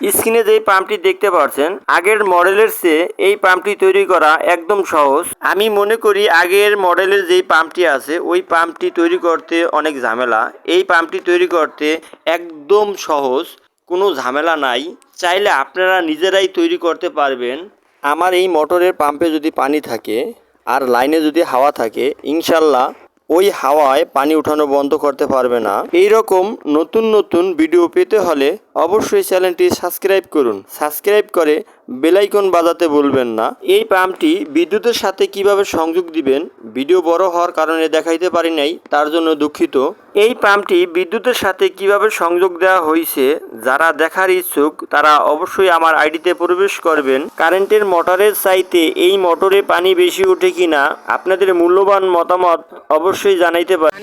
স্ক্রিনে যে পাম্পটি দেখতে পাচ্ছেন আগের মডেলের চেয়ে এই পাম্পটি তৈরি করা একদম সহজ। আমি মনে করি আগের মডেলের যেই পাম্পটি আছে, ওই পাম্পটি তৈরি করতে অনেক ঝামেলা। এই পাম্পটি তৈরি করতে একদম সহজ, কোনো ঝামেলা নাই। চাইলে আপনারা নিজেরাই তৈরি করতে পারবেন। আমার এই মোটরের পাম্পে যদি পানি থাকে, আর লাইনে যদি হাওয়া থাকে, ইনশাল্লাহ ওই হাওয়ায় পানি উঠানো বন্ধ করতে পারবে না। এই রকম নতুন নতুন ভিডিও পেতে হলে অবশ্যই চ্যানেলটি সাবস্ক্রাইব করুন। সাবস্ক্রাইব করে বেলাইকন বাজাতে বলবেন না। এই পাম্পটি বিদ্যুতের সাথে কীভাবে সংযোগ দিবেন? ভিডিও বড় হওয়ার কারণে দেখাইতে পারি নাই, তার জন্য দুঃখিত। এই পাম্পটি বিদ্যুতের সাথে কীভাবে সংযোগ দেওয়া হয়েছে যারা দেখার ইচ্ছুক, তারা অবশ্যই আমার আইডিতে প্রবেশ করবেন। কারেন্টের মোটরের চাইতে এই মোটরে পানি বেশি ওঠে কিনা, আপনাদের মূল্যবান মতামত অবশ্যই জানাইতে পারেন